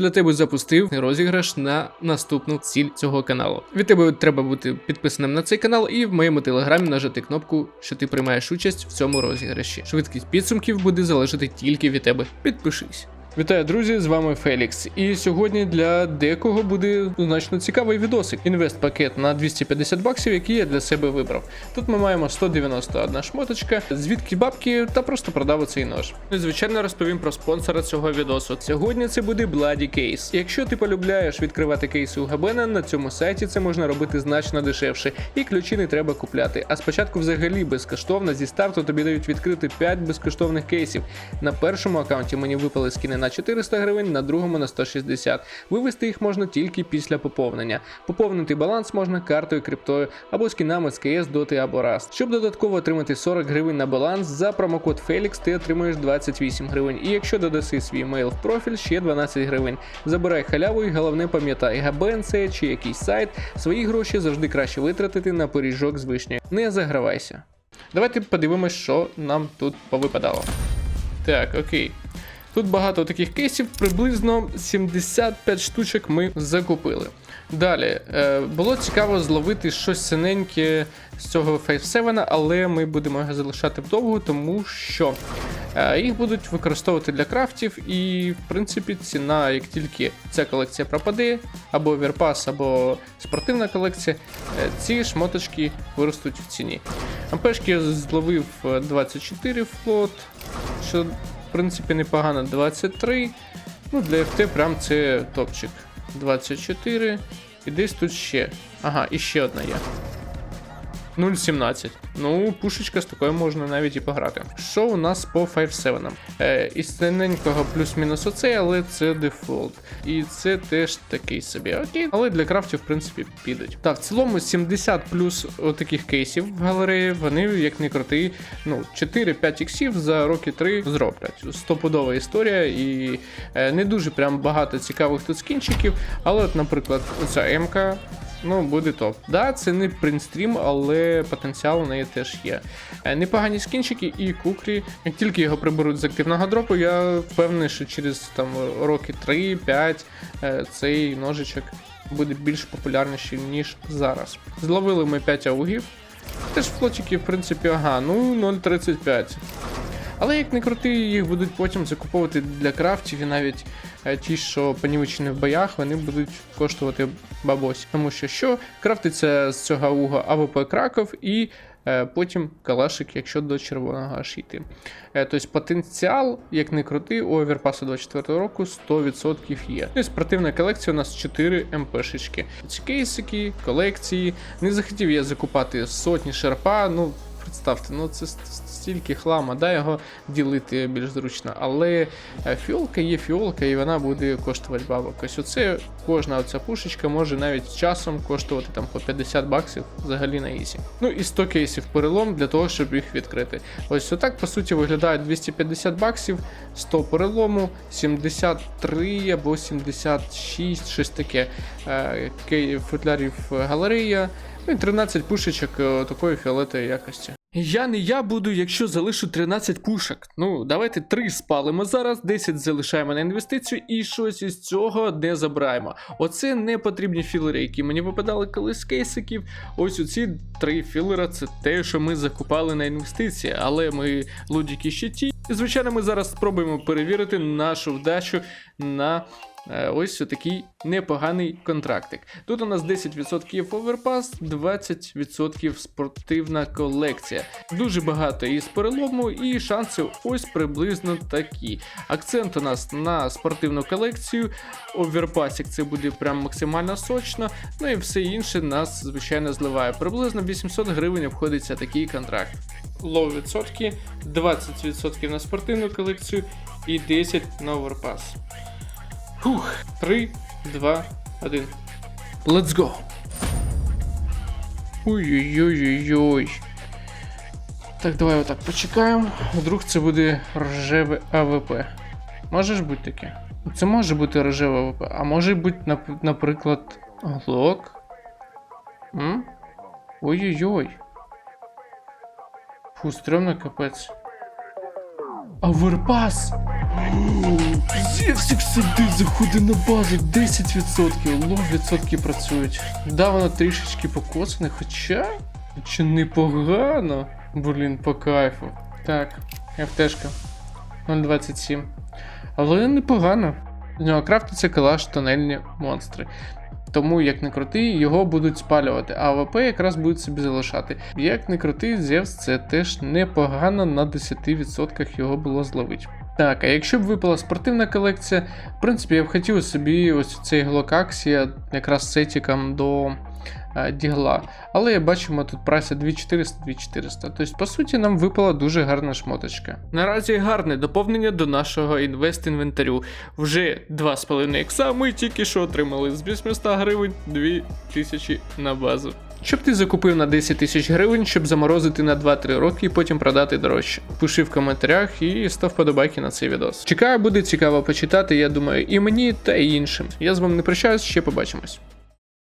для тебе запустив розіграш на наступну ціль цього каналу. Від тебе треба бути підписаним на цей канал і в моєму телеграмі нажати кнопку, що ти приймаєш участь в цьому розіграші. Швидкість підсумків буде залежати тільки від тебе. Підпишись. Вітаю, друзі! З вами Фелікс. І сьогодні для декого буде значно цікавий відосик. Інвест пакет на 250 баксів, який я для себе вибрав. Тут ми маємо 191 шмоточка, звідки бабки та просто продав оцей нож. Ну і звичайно розповім про спонсора цього відосу. Сьогодні це буде Bloody Case. Якщо ти полюбляєш відкривати кейси у Габена, на цьому сайті це можна робити значно дешевше, і ключі не треба купляти. А спочатку взагалі безкоштовно зі старту тобі дають відкрити 5 безкоштовних кейсів. На першому аккаунті мені випали скіни на 400 гривень, на другому на 160. Вивести їх можна тільки після поповнення. Поповнити баланс можна картою, криптою або скінами з КС, Доти або Rust. Щоб додатково отримати 40 гривень на баланс, за промокод Felix ти отримуєш 28 гривень. І якщо додаси свій мейл в профіль, ще 12 гривень. Забирай халяву і головне пам'ятай, ГБН це чи якийсь сайт, свої гроші завжди краще витратити на пиріжок з вишнею. Не загравайся. Давайте подивимось, що нам тут повипадало. Так, окей. Тут багато таких кейсів, приблизно 75 штучок ми закупили. Далі, е, було цікаво зловити щось синеньке з цього 7, але ми будемо його залишати вдовго, тому що е, їх будуть використовувати для крафтів, і, в принципі, ціна, як тільки ця колекція пропаде, або Верпас, або спортивна колекція, е, ці шмоточки виростуть в ціні. МПшки я зловив е, 24 флот, що в принципі непогано 23. Ну, для FT прям це топчик. 24. І десь тут ще. Ага, і ще одна є. 0.17. Ну, пушечка з такою можна навіть і пограти. Що у нас по 5.7? Е, із синенького плюс-мінус оцей, але це дефолт. І це теж такий собі. Окей, але для крафтів, в принципі, підуть. Так, в цілому 70 плюс таких кейсів в галереї, вони, як не крути, ну, 4-5 іксів за роки 3 зроблять. Стопудова історія, і е, не дуже прям багато цікавих тут скінчиків. Але, от, наприклад, оця МК. Ну, буде топ. Да, це не принстрім, але потенціал у неї теж є. Е, Непогані скінчики і кукрі. Як тільки його приберуть з активного дропу, я впевнений, що через там роки 3-5 е, цей ножичок буде більш популярніший, ніж зараз. Зловили ми 5 аугів. Теж флотики, в принципі, ага, ну 0.35. Але як не крути, їх будуть потім закуповувати для крафтів, і навіть е, ті, що понівечені в боях, вони будуть коштувати бабосі. Тому що що крафтиться з цього ауга АВП Краков і е, потім калашик, якщо до червоного аж йти. Е, тобто потенціал, як не крути, у оверпасу 24 року 100% є. І спортивна колекція у нас 4 МПшечки. Ці кейсики, колекції. Не захотів я закупати сотні шерпа, ну. Представте, ну це стільки хлама, да, його ділити більш зручно. Але е, фіолка є фіолка, і вона буде коштувати бабок. Ось оце кожна оця пушечка може навіть часом коштувати там по 50 баксів взагалі на ізі. Ну і 100 кейсів перелом для того, щоб їх відкрити. Ось отак, по суті, виглядає 250 баксів, 100 перелому, 73 або 76, щось таке е, футлярів галерея. Ну і 13 пушечок е, такої фіолетової якості. Я не я буду, якщо залишу 13 пушок. Ну, давайте 3 спалимо зараз, 10 залишаємо на інвестицію і щось із цього не забираємо. Оце не потрібні філери, які мені випадали колись з кейсиків. Ось оці три філера це те, що ми закупали на інвестиції, але ми лудіки ще ті. І звичайно, ми зараз спробуємо перевірити нашу вдачу на. Е, Ось такий непоганий контрактик. Тут у нас 10% оверпас, 20% спортивна колекція. Дуже багато із перелому, і шанси ось приблизно такі. Акцент у нас на спортивну колекцію. Оверпасік це буде прям максимально сочно. Ну і все інше нас, звичайно, зливає. Приблизно 800 гривень обходиться такий контракт. Лоу відсотки, 20% на спортивну колекцію і 10 на оверпас. Фух, 3, 2, 1. Let's go. Ой-ой-ой-ой-ой. Так, давай отак почекаємо. Вдруг це буде рожеве АВП. Може ж бути таке? Це може бути рожеве АВП, а може бути, наприклад, глок. Ой-ой-ой. Фу, стрьомно капець. Аверпас! Зевсик сидить, заходить на базу 10%, лов відсотки працюють. Да, воно трішечки покосане, хоча. Чи непогано. Блін, по кайфу. Так, ФТшка. 0.27. Але непогано. З нього крафтиться калаш тонельні монстри. Тому, як не крути, його будуть спалювати, а АВП якраз будуть собі залишати. Як не крути, Зевс це теж непогано на 10% його було зловити. Так, а якщо б випала спортивна колекція, в принципі, я б хотів собі ось цей глокаксія якраз сетіком до дігла. Але бачимо тут прайса 2400-2400. Тобто, по суті, нам випала дуже гарна шмоточка. Наразі гарне доповнення до нашого інвест-інвентарю. Вже 2,5 ікса ми тільки що отримали з 800 гривень 2000 на базу. Щоб ти закупив на 10 тисяч гривень, щоб заморозити на 2-3 роки і потім продати дорожче. Пиши в коментарях і став подобайки на цей відос. Чекаю, буде цікаво почитати, я думаю, і мені, та й іншим. Я з вами не прощаюсь, ще побачимось.